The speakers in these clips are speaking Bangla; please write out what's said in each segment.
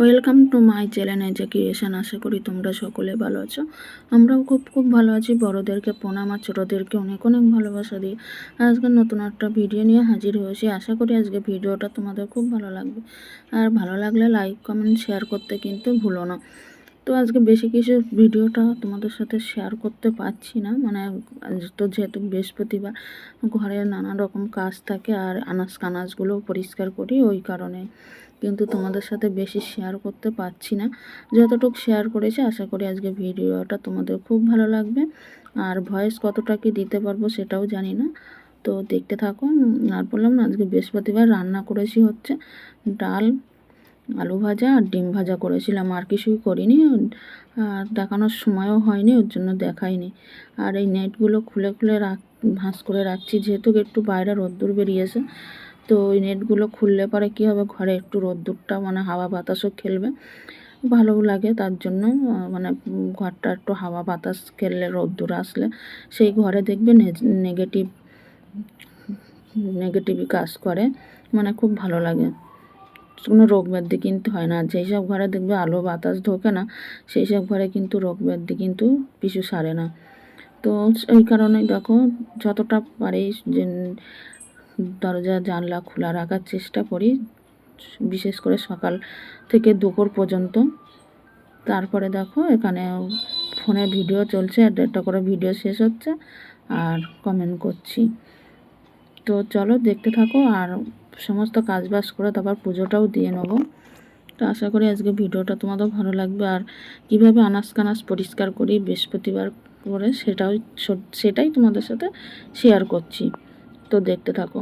ওয়েলকাম টু মাই চ্যানেল যে ক্রিয়েশন আশা করি তোমরা সকলে ভালো আছো। আমরাও খুব খুব ভালো আছি। বড়োদেরকে প্রণাম আর ছোটোদেরকে অনেক অনেক ভালোবাসা দিই আজকে নতুন একটা ভিডিও নিয়ে হাজির হয়েছি। আশা করি আজকে ভিডিওটা তোমাদের খুব ভালো লাগবে। আর ভালো লাগলে লাইক কমেন্ট শেয়ার করতে কিন্তু ভুলো না। তো আজকে বেশি কিছু ভিডিওটা তোমাদের সাথে শেয়ার করতে পারছি না। মানে তো যেহেতু বৃহস্পতিবার, ঘরে নানা রকম কাজ থাকে আর আনাজ কানাজগুলো পরিষ্কার করি, ওই কারণে কিন্তু তোমাদের সাথে বেশি শেয়ার করতে পারছি না। যতটুকু শেয়ার করেছি, আশা করি আজকে ভিডিওটা তোমাদের খুব ভালো লাগবে। আর ভয়েস কতটা কি দিতে পারব সেটাও জানি না। তো দেখতে থাকো আর বললাম না, আজকে বৃহস্পতিবার রান্না করেছি হচ্ছে ডাল আলু ভাজা আর ডিম ভাজা করেছিলাম, আর কিছুই করিনি। আর দেখানোর সময়ও হয়নি, ওর জন্য দেখাইনি। আর এই নেটগুলো খুলে খুলে রাখ, ভাঁজ করে রাখছি, যেহেতু একটু বাইরে রোদ্দুর বেরিয়েছে, তো ওই নেটগুলো খুললে পরে কী হবে, ঘরে একটু রোদ্দুরটা মানে হাওয়া বাতাসও খেলবে ভালো লাগে। তার জন্য মানে ঘরটা একটু হাওয়া বাতাস খেললে, রোদ্দুর আসলে, সেই ঘরে দেখবে নেগেটিভ নেগেটিভই কাজ করে মানে খুব ভালো লাগে। কোনো রোগ ব্যাধি কিন্তু হয় না। যেই সব ঘরে দেখবে আলো, বাতাস ঢোকে না, সেই সব ঘরে কিন্তু রোগ ব্যাধি কিন্তু পিছু সারে না। তো ওই কারণেই দেখো, যতটা পারি যে দরজা, জানলা খোলা রাখার চেষ্টা করি, বিশেষ করে সকাল থেকে দুপুর পর্যন্ত। তারপরে দেখো, এখানে ফোনে ভিডিও চলছে একটা করে ভিডিও শেষ হচ্ছে, আর কমেন্ট করছি। তো চলো দেখতে থাকো, আর সমস্ত কাজ বাজ করে তারপর পুজোটাও দিয়ে নেব। তো আশা করি আজকে ভিডিওটা তোমাদের ভালো লাগবে। আর কীভাবে আনাজ কানাজ পরিষ্কার করি বৃহস্পতিবার করে সেটাও সেটাই তোমাদের সাথে শেয়ার করছি। তো দেখতে থাকো।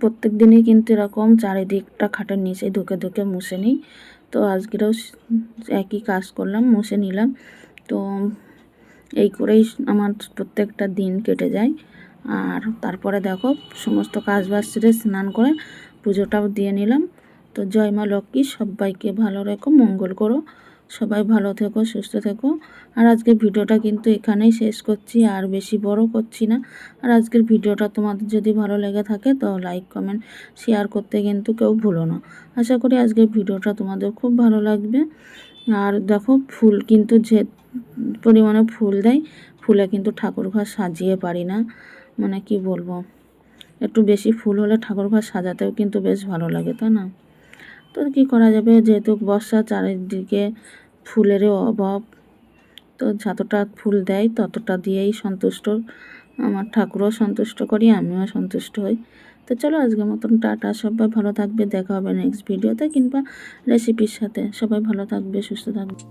প্রত্যেক দিনই কিন্তু এরকম চারিদিকটা খাটের নিচে ধুকে ধুকে মুছে নিই। তো আজকেরও একই কাজ করলাম, মুছে নিলাম। তো এই করেই আমার প্রত্যেকটা দিন কেটে যায়। আর তারপরে দেখো, সমস্ত কাজ বাজ স্নান করে পুজোটাও দিয়ে নিলাম। তো জয় মা লক্ষ্মী, সবাইকে ভালো রেখো, মঙ্গল করো। সবাই ভালো থেকো, সুস্থ থেকো। আর আজকের ভিডিওটা কিন্তু এখানেই শেষ করছি, আর বেশি বড় করছি না। আর আজকের ভিডিওটা তোমাদের যদি ভালো লেগে থাকে, তো লাইক, কমেন্ট, শেয়ার করতে কিন্তু কেউ ভুলো না। আশা করি আজকের ভিডিওটা তোমাদের খুব ভালো লাগবে। আর দেখো, ফুল কিন্তু যে পরিমাণে ফুল দেয়, ফুলে কিন্তু ঠাকুর ঘর সাজিয়ে পারি না। মানে কি বলব? একটু বেশি ফুল হলে ঠাকুর ঘর সাজাতেও কিন্তু বেশ ভালো লাগে, তাই না? তো কি করা যাবে? যেহেতু বর্ষা চারিদিকে ফুলেরও অভাব, তো যতটা ফুল দেয় ততটা দিয়েই সন্তুষ্ট। আমার ঠাকুরও সন্তুষ্ট করি, আমিও সন্তুষ্ট হই। তো চলো আজকের মতন টাটা, সবাই ভালো থাকবে, দেখা হবে নেক্সট ভিডিওতে কিংবা রেসিপির সাথে। সবাই ভালো থাকবে, সুস্থ থাকবে।